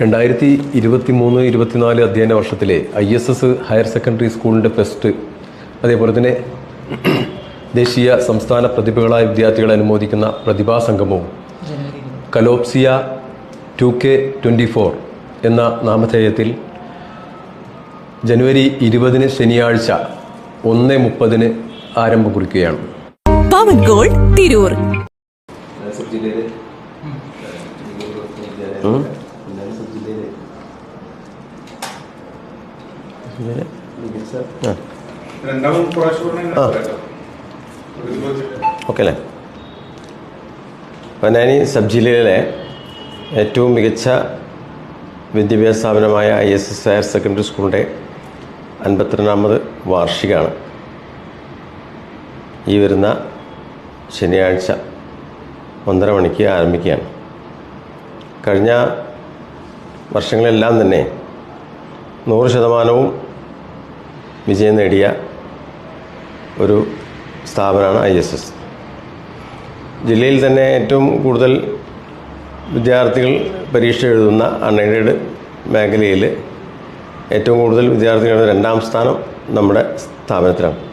രണ്ടായിരത്തി ഇരുപത്തി മൂന്ന് ഇരുപത്തിനാല് അധ്യയന വർഷത്തിലെ I S S higher secondary സ്കൂളിന്റെ ഫെസ്റ്റ് അതേപോലെ തന്നെ ദേശീയ സംസ്ഥാന പ്രതിഭകളായ വിദ്യാർത്ഥികളെ അനുമോദിക്കുന്ന പ്രതിഭാ സംഗമവും Kalopsia two K twenty four എന്ന നാമധേയത്തിൽ ജനുവരി ഇരുപതിന് ശനിയാഴ്ച ഒന്ന് മുപ്പതിന് ആരംഭം കുറിക്കുകയാണ്. പവൻ ഗോൾഡ് തിരൂർ. ഓക്കെ അല്ലേ പൊന്നാനി സബ് ജില്ലയിലെ ഏറ്റവും മികച്ച വിദ്യാഭ്യാസ സ്ഥാപനമായ I S S higher secondary സ്കൂളിന്റെ അൻപത്തിരണ്ടാമത് വാർഷികമാണ്. ഈ വരുന്ന ശനിയാഴ്ച ഒന്നര മണിക്ക് ആരംഭിക്കുകയാണ്. കഴിഞ്ഞ വർഷങ്ങളെല്ലാം തന്നെ നൂറ് ശതമാനവും വിജയം നേടിയ ഒരു സ്ഥാപനമാണ് ഐ എസ് എസ്. ജില്ലയിൽ തന്നെ ഏറ്റവും കൂടുതൽ വിദ്യാർത്ഥികൾ പരീക്ഷ എഴുതുന്ന അൺഎയ്ഡഡ് മേഖലയിൽ ഏറ്റവും കൂടുതൽ വിദ്യാർത്ഥികളുടെ രണ്ടാം സ്ഥാനം നമ്മുടെ സ്ഥാപനത്തിലാണ്.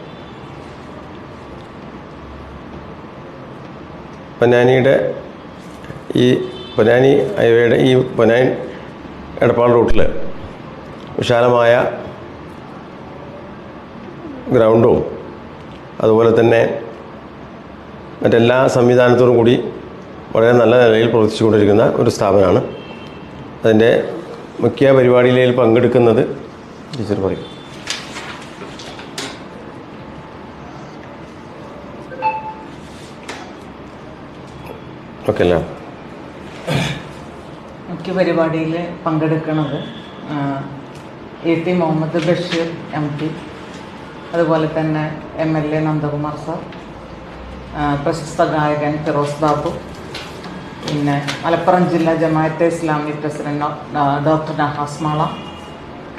പൊന്നാനിയുടെ ഈ പൊന്നാനി ഹൈവേയുടെ ഈ പൊന്നാനി എടപ്പാൾ റൂട്ടിൽ വിശാലമായ ഗ്രൗണ്ടും അതുപോലെ തന്നെ മറ്റെല്ലാ സംവിധാനത്തോടും കൂടി വളരെ നല്ല നിലയിൽ പ്രവർത്തിച്ചുകൊണ്ടിരിക്കുന്ന ഒരു സ്ഥാപനമാണ്. അതിന്റെ മുഖ്യ പരിപാടിയിൽ പങ്കെടുക്കുന്നത് ടീച്ചർ പറയും. ഓക്കെ അല്ലേ മുഖ്യ പരിപാടിയിൽ പങ്കെടുക്കുന്നത് A T Muhammad Basheer M P അതുപോലെ തന്നെ M L A Nandakumar sir പ്രശസ്ത ഗായകൻ ഫിറോസ് ബാബു പിന്നെ മലപ്പുറം ജില്ലാ ജമാഅത്തെ ഇസ്ലാമി പ്രസിഡന്റ് ഡോക്ടർ നഹാസ് മാള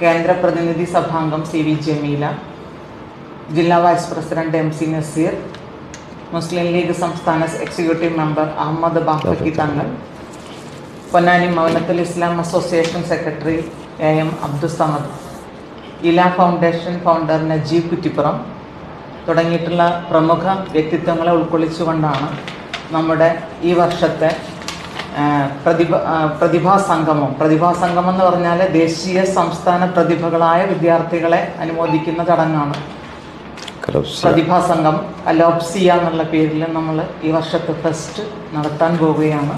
കേന്ദ്ര പ്രതിനിധി സഭാംഗം സി വി ജമീല ജില്ലാ vice president M C Nazeer Muslim League സംസ്ഥാന executive member Ahammed Bafaqi Thangal Ponnani Maunathul Islam association secretary A M Abdussamad Ila foundation founder Najeeb Kuttippuram തുടങ്ങിയിട്ടുള്ള പ്രമുഖ വ്യക്തിത്വങ്ങളെ ഉൾക്കൊള്ളിച്ചുകൊണ്ടാണ് നമ്മുടെ ഈ വർഷത്തെ പ്രതിഭ പ്രതിഭാ സംഗമം. പ്രതിഭാ സംഗമം എന്ന് പറഞ്ഞാൽ ദേശീയ സംസ്ഥാന പ്രതിഭകളായ വിദ്യാർത്ഥികളെ അനുമോദിക്കുന്ന ചടങ്ങാണ്. പ്രതിഭാസംഘം അലോപ്സിയ എന്നുള്ള പേരിൽ നമ്മൾ ഈ വർഷത്തെ ഫെസ്റ്റ് നടത്താൻ പോവുകയാണ്.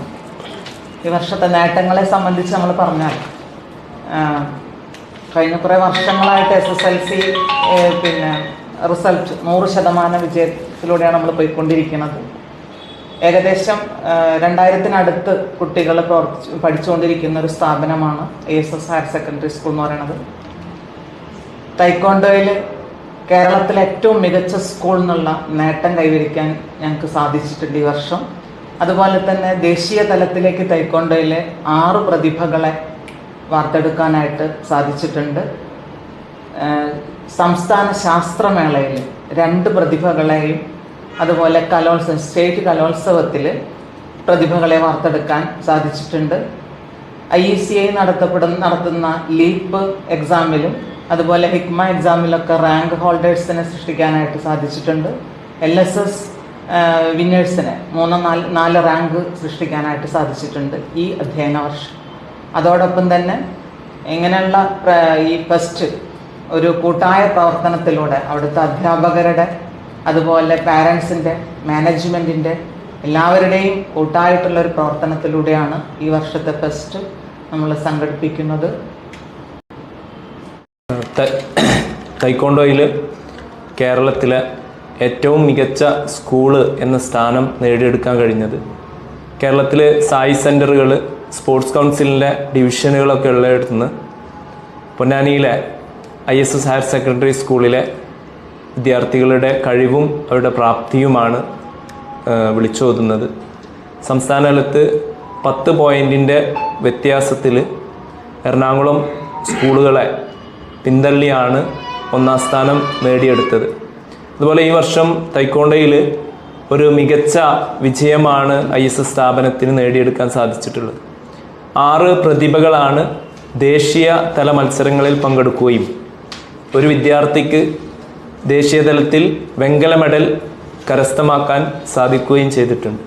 ഈ വർഷത്തെ നേട്ടങ്ങളെ സംബന്ധിച്ച് നമ്മൾ പറഞ്ഞാൽ കഴിഞ്ഞ കുറേ വർഷങ്ങളായിട്ട് എസ് എസ് എൽ സി പിന്നെ റിസൾട്ട് നൂറ് ശതമാനം വിജയത്തിലൂടെയാണ് നമ്മൾ പോയിക്കൊണ്ടിരിക്കുന്നത്. ഏകദേശം രണ്ടായിരത്തിനടുത്ത് കുട്ടികൾ പ്രവർത്തിച്ച് പഠിച്ചുകൊണ്ടിരിക്കുന്ന ഒരു സ്ഥാപനമാണ് A S S higher secondary school എന്ന് പറയുന്നത്. തൈക്കോണ്ടോയിൽ കേരളത്തിലെ ഏറ്റവും മികച്ച സ്കൂൾ എന്നുള്ള നേട്ടം കൈവരിക്കാൻ ഞങ്ങൾക്ക് സാധിച്ചിട്ടുണ്ട് ഈ വർഷം. അതുപോലെ തന്നെ ദേശീയ തലത്തിലേക്ക് തൈക്കോണ്ടോയിലെ ആറ് പ്രതിഭകളെ വാർത്തെടുക്കാനായിട്ട് സാധിച്ചിട്ടുണ്ട്. സംസ്ഥാന ശാസ്ത്രമേളയിൽ രണ്ട് പ്രതിഭകളെയും അതുപോലെ കലോത്സവം സ്റ്റേറ്റ് കലോത്സവത്തിൽ പ്രതിഭകളെ വാർത്തെടുക്കാൻ സാധിച്ചിട്ടുണ്ട്. ഐ ഇ സി ഐ നടത്തപ്പെടുന്ന നടത്തുന്ന ലീപ്പ് എക്സാമിലും അതുപോലെ ഹിക്മ എക്സാമിലൊക്കെ റാങ്ക് ഹോൾഡേഴ്സിനെ സൃഷ്ടിക്കാനായിട്ട് സാധിച്ചിട്ടുണ്ട്. എൽ എസ് എസ് വിന്നേഴ്സിന് മൂന്ന് നാല് നാല് റാങ്ക് സൃഷ്ടിക്കാനായിട്ട് സാധിച്ചിട്ടുണ്ട് ഈ അധ്യയന വർഷം. അതോടൊപ്പം തന്നെ ഇങ്ങനെയുള്ള ഈ ഫസ്റ്റ് ഒരു കൂട്ടായ പ്രവർത്തനത്തിലൂടെ അവിടുത്തെ അധ്യാപകരുടെ അതുപോലെ പാരൻസിന്റെ മാനേജ്മെന്റിന്റെ എല്ലാവരുടെയും കൂട്ടായിട്ടുള്ള ഒരു പ്രവർത്തനത്തിലൂടെയാണ് ഈ വർഷത്തെ ഫസ്റ്റ് നമ്മൾ സംഘടിപ്പിക്കുന്നത്. തൈക്കോണ്ടോയിൽ കേരളത്തിലെ ഏറ്റവും മികച്ച സ്കൂൾ എന്ന സ്ഥാനം നേടിയെടുക്കാൻ കഴിഞ്ഞത്. കേരളത്തിൽ സായി സെന്ററുകൾ സ്പോർട്സ് കൗൺസിലിന്റെ ഡിവിഷനുകളൊക്കെ ഉള്ളിടത്തു നിന്ന് പൊന്നാനിയിലെ I S S higher secondary സ്കൂളിലെ വിദ്യാർത്ഥികളുടെ കഴിവും അവരുടെ പ്രാപ്തിയുമാണ് വിളിച്ചോതുന്നത്. സംസ്ഥാന തലത്ത് പത്ത് പോയിന്റിന്റെ വ്യത്യാസത്തിൽ എറണാകുളം സ്കൂളുകളെ പിന്തള്ളിയാണ് ഒന്നാം സ്ഥാനം നേടിയെടുത്തത്. അതുപോലെ ഈ വർഷം തൈക്കോണ്ടയിൽ ഒരു മികച്ച വിജയമാണ് ഐ എസ് എസ് സ്ഥാപനത്തിന് നേടിയെടുക്കാൻ സാധിച്ചിട്ടുള്ളത്. ആറ് പ്രതിഭകളാണ് ദേശീയ തല മത്സരങ്ങളിൽ പങ്കെടുക്കുകയും ഒരു വിദ്യാർത്ഥിക്ക് ദേശീയ തലത്തിൽ വെങ്കല മെഡൽ കരസ്ഥമാക്കാൻ സാധിക്കുകയും ചെയ്തിട്ടുണ്ട്.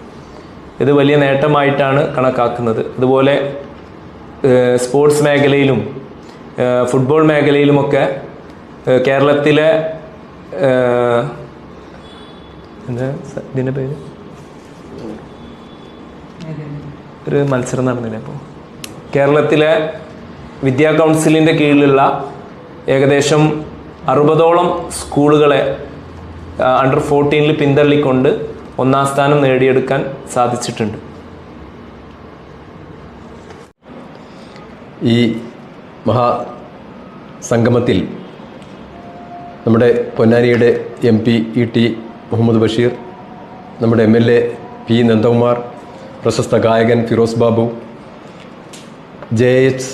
ഇത് വലിയ നേട്ടമായിട്ടാണ് കണക്കാക്കുന്നത്. അതുപോലെ സ്പോർട്സ് മേഖലയിലും ഫുട്ബോൾ മേഖലയിലുമൊക്കെ കേരളത്തിലെ എന്താ ഇതിന്റെ പേര്? ഒരു മത്സരം നടന്നില്ല അപ്പോൾ കേരളത്തിലെ വിദ്യാ കൗൺസിലിന്റെ കീഴിലുള്ള ഏകദേശം അറുപതോളം സ്കൂളുകളെ അണ്ടർ ഫോർട്ടീനിൽ പിന്തള്ളിക്കൊണ്ട് ഒന്നാം സ്ഥാനം നേടിയെടുക്കാൻ സാധിച്ചിട്ടുണ്ട്. ഈ മഹാ സംഗമത്തിൽ നമ്മുടെ പൊന്നാനിയുടെ M P E T Muhammad Basheer നമ്മുടെ M L A P Nandakumar പ്രശസ്ത ഗായകൻ ഫിറോസ് ബാബു ജെ എച്ച്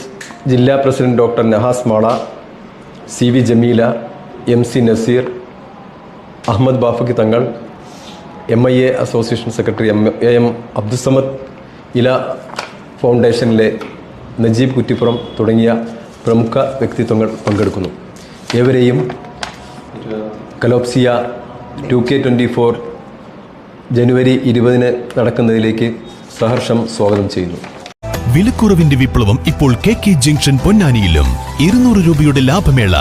ജില്ലാ president doctor Nahas Mala C V Jameela M C Nazeer Ahammed Bafaqi Thangal M I A association secretary M A M Abdussamad Ila ഫൗണ്ടേഷനിലെ Najeeb Kuttippuram തുടങ്ങിയ പ്രമുഖ വ്യക്തിത്വങ്ങൾ പങ്കെടുക്കുന്നു. ഏവരെയും kalopsia two K twenty four ജനുവരി ഇരുപതിന് നടക്കുന്നതിലേക്ക് സഹർഷം സ്വാഗതം ചെയ്യുന്നു. വിലക്കുറവിന്റെ വിപ്ലവം ഇപ്പോൾ കെ കെ ജംഗ്ഷൻ പൊന്നാനിയിലും ഇരുന്നൂറ് രൂപയുടെ ലാഭമേള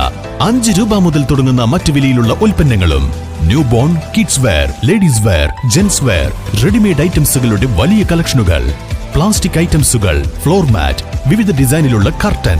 അഞ്ച് രൂപ മുതൽ തുടങ്ങുന്ന മറ്റു വിലയിലുള്ള ഉൽപ്പന്നങ്ങളും new born kids wear ladies wear gents wear readymade ഐറ്റംസുകളുടെ വലിയ കളക്ഷനുകൾ പ്ലാസ്റ്റിക് ഐറ്റംസുകൾ ഫ്ലോർ മാറ്റ് വിവിധ ഡിസൈനിലുള്ള curtain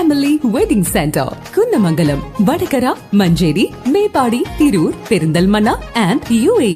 Family wedding centre Kunnamangalam Vadakara Manjeri Meppadi Tirur Perinthalmanna and U A